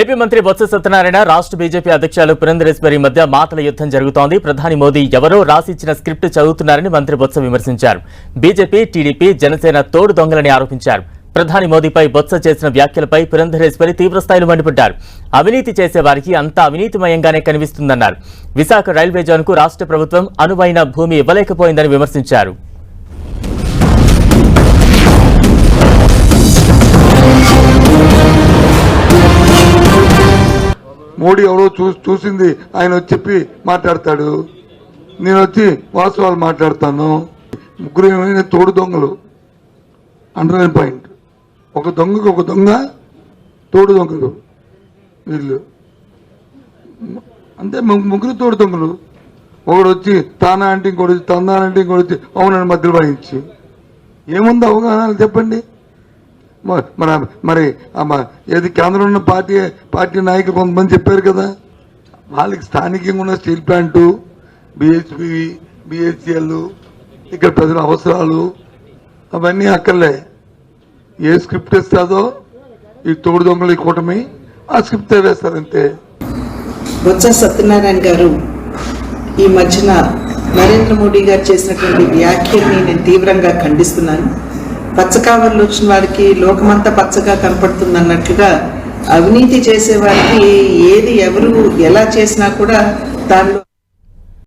AP మంత్రి బొత్స సత్యనారాయణ రాష్ట్ర BJP అధ్యక్షులు పురంధరేశ్వరి మధ్య మాటల యుద్ధం జరుగుతోంది. ప్రధాని మోదీ ఎవరో రాసిచ్చిన స్క్రిప్ట్ చదువుతున్నారని మంత్రి బొత్స విమర్శించారు. బీజేపీ టీడీపీ జనసేన తోడు దొంగలని ఆరోపించారు. ప్రధాని మోదీపై బొత్స చేసిన వ్యాఖ్యలపై పురంధరేశ్వరి తీవ్రస్థాయిలో మండిపడ్డారు. అవినీతి చేసేవారికి అంతా అవినీతిమయంగానే కనిపిస్తుందన్నారు. విశాఖ రైల్వే జోన్కు రాష్ట్ర ప్రభుత్వం అనువైన భూమి ఇవ్వలేకపోయిందని విమర్శించారు. మోడీ ఎవరో చూ చూసింది ఆయన వచ్చి చెప్పి మాట్లాడతాడు. నేను వచ్చి వాస్తవాలు మాట్లాడతాను. ముగ్గురు ఏమైనా తోడు దొంగలు. Underline point. ఒక దొంగకు ఒక దొంగ తోడు దొంగలు. వీళ్ళు. అంతే ముగ్గురు తోడు దొంగలు. ఒకడు వచ్చి తానా అంటే ఇంకోటి వచ్చి తందా అంటే ఇంకోటి వచ్చి అవునని మధ్యలో వాయించి. ఏముంది అవగాహన? చెప్పండి. మన మరి ఏది కేంద్రంలో ఉన్న పార్టీ పార్టీ నాయకులు కొంతమంది చెప్పారు కదా? వాళ్ళకి స్థానికంగా ఉన్న స్టీల్ ప్లాంటు బిహెచ్పి బిహెచ్ఎల్ ఇక్కడ ప్రజల అవసరాలు అవన్నీ అక్కర్లే. ఏ స్క్రిప్ట్ ఇస్తాదో ఈ తోడు దొంగలు ఈ కూటమి ఆ స్క్రిప్ట్ వేస్తారంతే. బొత్స సత్యనారాయణ గారు ఈ మధ్యన నరేంద్ర మోడీ గారు చేసినటువంటి వ్యాఖ్యల్ని నేను తీవ్రంగా ఖండిస్తున్నాను. పచ్చకావర్లు వచ్చిన వారికి లోకమంతా పచ్చగా కనపడుతుంది అన్నట్లుగా అవినీతి చేసే వారికి ఏది ఎవరు ఎలా చేసినా కూడా దానిలో